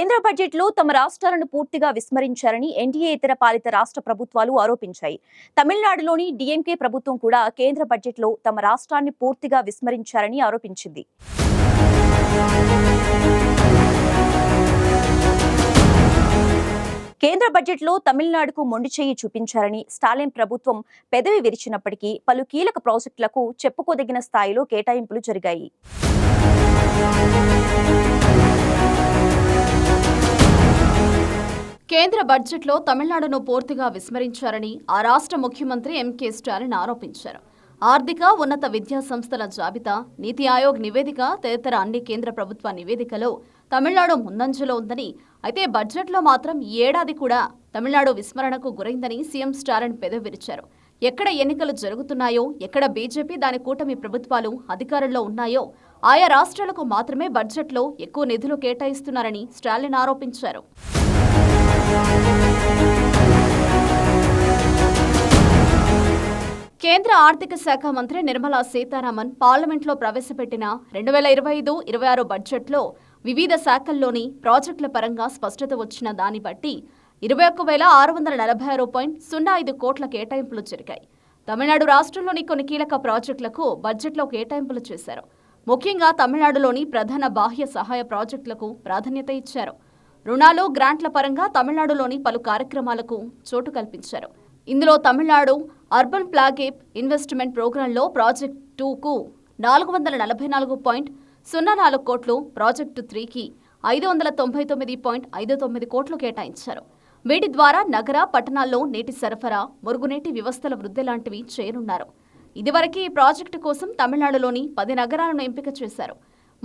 కేంద్ర బడ్జెట్లో తమ రాష్ట్రాలను పూర్తిగా విస్మరించారని ఎన్డీఏ ఇతర పాలిత రాష్ట్ర ప్రభుత్వాలు ఆరోపించాయి. తమిళనాడులోని డీఎంకే ప్రభుత్వం కూడా కేంద్ర బడ్జెట్లో తమ రాష్ట్రాన్ని పూర్తిగా విస్మరించారని ఆరోపించింది. కేంద్ర బడ్జెట్లో తమిళనాడుకు మొండి చేయి చూపించారని స్టాలిన్ ప్రభుత్వం పెదవి విరిచినప్పటికీ పలు కీలక ప్రాజెక్టులకు చెప్పుకోదగిన స్థాయిలో కేటాయింపులు జరిగాయి. కేంద్ర బడ్జెట్లో తమిళనాడును పూర్తిగా విస్మరించారని ఆ రాష్ట్ర ముఖ్యమంత్రి ఎంకే స్టాలిన్ ఆరోపించారు. ఆర్థిక ఉన్నత విద్యా సంస్థల జాబితా నీతి ఆయోగ్ నివేదిక తదితర అన్ని కేంద్ర ప్రభుత్వ నివేదికలో తమిళనాడు ముందంజలో ఉందని అయితే బడ్జెట్లో మాత్రం ఈ ఏడాది కూడా తమిళనాడు విస్మరణకు గురైందని సీఎం స్టాలిన్ పెదవిరిచారు. ఎక్కడ ఎన్నికలు జరుగుతున్నాయో ఎక్కడ బీజేపీ దాని కూటమి ప్రభుత్వాలు అధికారంలో ఉన్నాయో ఆయా రాష్ట్రాలకు మాత్రమే బడ్జెట్లో ఎక్కువ నిధులు కేటాయిస్తున్నారని స్టాలిన్ ఆరోపించారు. కేంద్ర ఆర్థిక శాఖ మంత్రి నిర్మలా సీతారామన్ పార్లమెంట్లో ప్రవేశపెట్టిన రెండు వేల ఇరవై ఐదు ఇరవై ఆరు బడ్జెట్లో వివిధ శాఖల్లోని ప్రాజెక్టుల పరంగా స్పష్టత వచ్చిన దాన్ని బట్టి ఇరవై ఒక్క వేల ఆరు వందల నలభై ఆరు పాయింట్ సున్నా ఐదు కోట్ల కేటాయింపులు జరిగాయి. తమిళనాడు రాష్ట్రంలోని కొన్ని కీలక ప్రాజెక్టులకు బడ్జెట్లో కేటాయింపులు చేశారు. ముఖ్యంగా తమిళనాడులోని ప్రధాన బాహ్య సహాయ ప్రాజెక్టులకు ప్రాధాన్యత ఇచ్చారు. రుణాలు గ్రాంట్ల పరంగా తమిళనాడులోని పలు కార్యక్రమాలకు చోటు కల్పించారు. ఇందులో తమిళనాడు అర్బన్ ప్లాగేప్ ఇన్వెస్ట్మెంట్ ప్రోగ్రాంలో ప్రాజెక్ట్ టూకు నాలుగు వందల నలభై నాలుగు పాయింట్ సున్నా నాలుగు కోట్లు ప్రాజెక్టు త్రీకి ఐదు వందల తొంభై తొమ్మిది పాయింట్ ఐదు తొమ్మిది కోట్లు కేటాయించారు. వీటి ద్వారా నగర పట్టణాల్లో నీటి సరఫరా మురుగునీటి వ్యవస్థల వృద్ధి లాంటివి చేయనున్నారు ఇదివరకే ఈ ప్రాజెక్టు కోసం తమిళనాడులోని పది నగరాలను ఎంపిక చేశారు.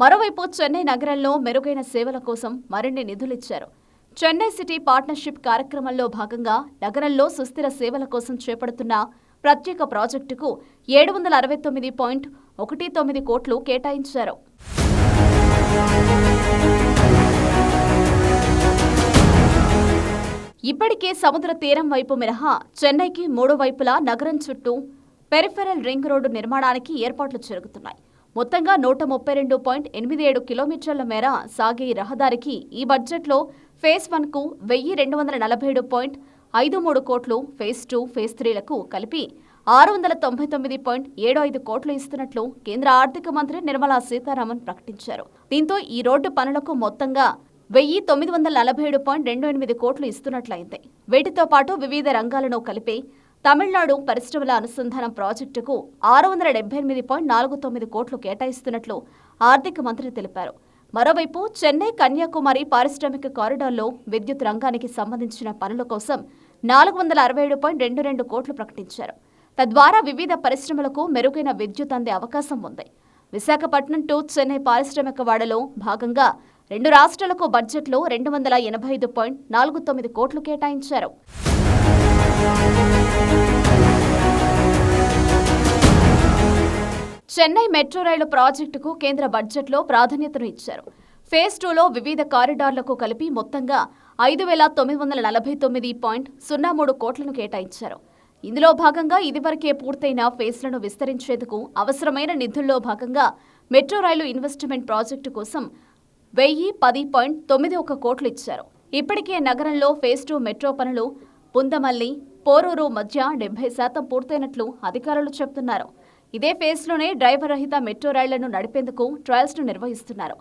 మరోవైపు చెన్నై నగరంలో మెరుగైన సేవల కోసం మరిన్ని నిధులిచ్చారు. చెన్నై సిటీ పార్ట్నర్షిప్ కార్యక్రమంలో భాగంగా నగరంలో సుస్థిర సేవల కోసం చేపడుతున్న ప్రత్యేక ప్రాజెక్టుకు ఏడు వందల అరవై తొమ్మిది పాయింట్ ఒకటి తొమ్మిది కోట్లు కేటాయించారు. ఇప్పటికే సముద్ర తీరం వైపు మినహా చెన్నైకి మూడు వైపులా నగరం చుట్టూ పెరిఫెరల్ రింగ్ రోడ్డు నిర్మాణానికి ఏర్పాట్లు జరుగుతున్నాయి. మొత్తంగా నూట ముప్పై రెండు పాయింట్ ఎనిమిది ఏడు కిలోమీటర్ల మేర సాగే రహదారికి ఈ బడ్జెట్లో ఫేజ్ వన్కు వెయ్యి రెండు వందల నలభై ఏడు పాయింట్ ఐదు మూడు కోట్లు ఫేజ్ టూ ఫేజ్ త్రీలకు కలిపి ఆరు వందల తొంభై తొమ్మిది పాయింట్ ఏడు ఐదు కోట్లు ఇస్తున్నట్లు కేంద్ర ఆర్థిక మంత్రి నిర్మలా సీతారామన్ ప్రకటించారు. దీంతో ఈ రోడ్డు పనులకు మొత్తంగా వెయ్యి తొమ్మిది వందల నలభై ఏడు పాయింట్ రెండు ఎనిమిది కోట్లు ఇస్తున్నట్లయింది. వీటితో పాటు వివిధ రంగాలను కలిపి తమిళనాడు పరిశ్రమల అనుసంధానం ప్రాజెక్టుకు ఆరు వందల డెబ్బై ఎనిమిది పాయింట్ నాలుగు తొమ్మిది కోట్లు కేటాయిస్తున్నట్లు ఆర్థిక మంత్రి తెలిపారు. మరోవైపు చెన్నై కన్యాకుమారి పారిశ్రామిక కారిడార్లో విద్యుత్ రంగానికి సంబంధించిన పనుల కోసం నాలుగు వందల అరవై ఏడు పాయింట్ రెండు రెండు కోట్లు ప్రకటించారు. తద్వారా వివిధ పరిశ్రమలకు మెరుగైన విద్యుత్ అందే అవకాశం ఉంది. విశాఖపట్నం టు చెన్నై పారిశ్రామిక వాడలో భాగంగా రెండు రాష్ట్రాలకు బడ్జెట్లో రెండు వందల ఎనభై ఐదు పాయింట్ నాలుగు తొమ్మిది కోట్లు కేటాయించారు. చెన్నై మెట్రో రైలు ప్రాజెక్టుకు కేంద్ర బడ్జెట్లో ప్రాధాన్యతను ఇచ్చారు. ఫేజ్ టూలో వివిధ కారిడార్లకు కలిపి మొత్తంగా ఐదు వేల తొమ్మిది వందల నలభై తొమ్మిది పాయింట్ సున్నా మూడు కోట్లను కేటాయించారు. ఇందులో భాగంగా ఇదివరకే పూర్తయిన ఫేజ్లను విస్తరించేందుకు అవసరమైన నిధుల్లో భాగంగా మెట్రో రైలు ఇన్వెస్ట్మెంట్ ప్రాజెక్టు కోసం వెయ్యి పది పాయింట్ తొమ్మిది ఒక కోట్లు ఇచ్చారు. ఇప్పటికే నగరంలో ఫేజ్ టూ మెట్రో పనులు పుందమల్లి పోరూరు మధ్య డెబ్బై శాతం పూర్తయినట్లు అధికారులు చెబుతున్నారు. ఇదే ఫేజ్లోనే డ్రైవర్ రహిత మెట్రో రైళ్ళను నడిపేందుకు ట్రయల్స్ను నిర్వహిస్తున్నారు.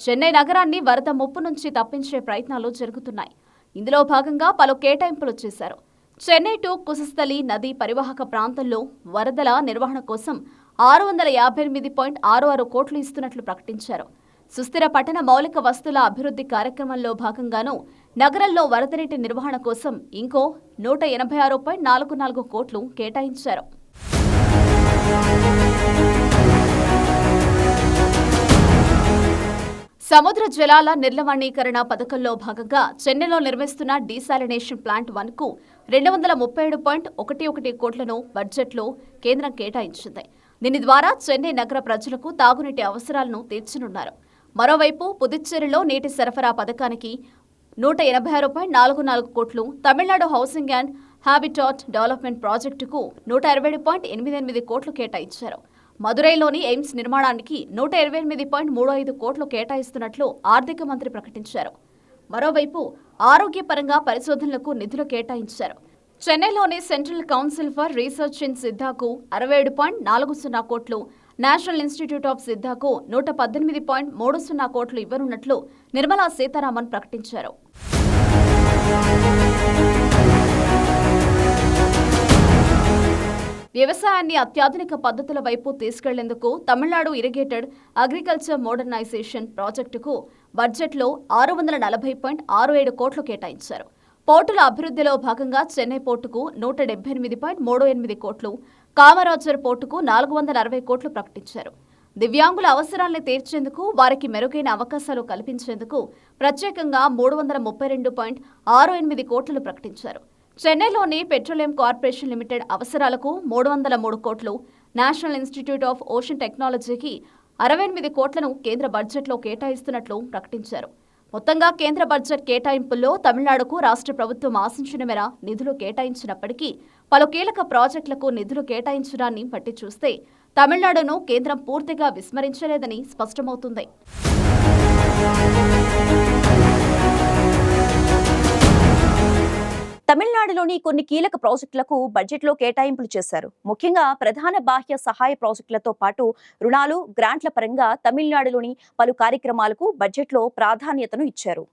చెన్నై నగరాన్ని వరద ముప్పు నుంచి తప్పించే ప్రయత్నాలు జరుగుతున్నాయి. ఇందులో భాగంగా పలు కేటాయింపులు చేశారు. చెన్నై టు కుసస్థలి నది పరివాహక ప్రాంతంలో వరదల నిర్వహణ కోసం ఆరు వందల యాభై ఎనిమిది పాయింట్ ఆరు ఆరు కోట్లు ఇస్తున్నట్లు ప్రకటించారు. సుస్థిర పట్టణ మౌలిక వస్తువుల అభివృద్ధి కార్యక్రమంలో భాగంగానూ నగరంలో వరద నీటి నిర్వహణ కోసం ఇంకో నూట ఎనభై ఆరు పాయింట్ నాలుగు నాలుగు కోట్లు కేటాయించారు. సముద్ర జలాల నిర్లవణీకరణ పథకంలో భాగంగా చెన్నైలో నిర్మిస్తున్న డీసాలినేషన్ ప్లాంట్ వన్కు రెండు వందల ముప్పై ఏడు పాయింట్ ఒకటి ఒకటి కోట్లను బడ్జెట్లో కేంద్రం కేటాయించింది. దీని ద్వారా చెన్నై నగర ప్రజలకు తాగునీటి అవసరాలను తీర్చనున్నారు. మరోవైపు పుదుచ్చేరిలో నీటి సరఫరా పథకానికి నూట ఎనభై ఆరు పాయింట్ నాలుగు నాలుగు కోట్లు Tamil Nadu housing and habitat development ప్రాజెక్టుకు నూట ఇరవై పాయింట్ ఎనిమిది ఎనిమిది కోట్లు కేటాయించారు. మదురైలోని ఎయిమ్స్ నిర్మాణానికి నూట ఇరవై ఎనిమిది పాయింట్ మూడు ఐదు కోట్లు కేటాయిస్తున్నట్లు ఆర్థిక మంత్రి ప్రకటించారు. మరోవైపు ఆరోగ్యపరంగా పరిశోధనలకు నిధులు కేటాయించారు. చెన్నైలోని central council for research in సిద్ధాకు అరవై ఏడు పాయింట్ నాలుగు సున్నా కోట్లు నేషనల్ ఇన్స్టిట్యూట్ ఆఫ్ సిద్ధాకు నూట పద్దెనిమిది పాయింట్ మూడు సున్నా కోట్లు ఇవ్వనున్నట్లు నిర్మలా సీతారామన్ ప్రకటించారు. వ్యవసాయాన్ని అత్యాధునిక పద్ధతుల వైపు తీసుకెళ్ళేందుకు తమిళనాడు ఇరిగేటెడ్ అగ్రికల్చర్ మోడర్నైజేషన్ ప్రాజెక్టుకు బడ్జెట్లో ఆరు వందల నలభై పాయింట్ ఆరు ఏడు కోట్లు కేటాయించారు. పోర్టుల అభివృద్ధిలో భాగంగా చెన్నై పోర్టుకు నూట డెబ్బై ఎనిమిది పాయింట్ మూడు ఎనిమిది కోట్లు కామరాజర్ పోర్టుకు నాలుగు వందల అరవై కోట్లు ప్రకటించారు. దివ్యాంగుల అవసరాలను తీర్చేందుకు వారికి మెరుగైన అవకాశాలు కల్పించేందుకు ప్రత్యేకంగా మూడు వందల ముప్పై రెండు పాయింట్ ఆరు ఎనిమిది కోట్లు ప్రకటించారు. చెన్నైలోని పెట్రోలియం కార్పొరేషన్ లిమిటెడ్ అవసరాలకు మూడు వందల మూడు కోట్లు నేషనల్ ఇన్స్టిట్యూట్ ఆఫ్ ఓషన్ టెక్నాలజీకి అరవై ఎనిమిది కోట్లను కేంద్ర బడ్జెట్లో కేటాయిస్తున్నట్లు ప్రకటించారు. మొత్తంగా కేంద్ర బడ్జెట్ కేటాయింపుల్లో తమిళనాడుకు రాష్ట్ర ప్రభుత్వం ఆశించిన మేర నిధులు కేటాయించినప్పటికీ పలు కీలక ప్రాజెక్టులకు నిధులు కేటాయించడాన్ని బట్టి చూస్తే తమిళనాడును కేంద్రం పూర్తిగా విస్మరించలేదని స్పష్టమవుతుంది. తమిళనాడులోని కొన్ని కీలక ప్రాజెక్టులకు బడ్జెట్లో కేటాయింపులు చేశారు. ముఖ్యంగా ప్రధాన బాహ్య సహాయ ప్రాజెక్టులతో పాటు రుణాలు గ్రాంట్ల పరంగా తమిళనాడులోని పలు కార్యక్రమాలకు బడ్జెట్లో ప్రాధాన్యతను ఇచ్చారు.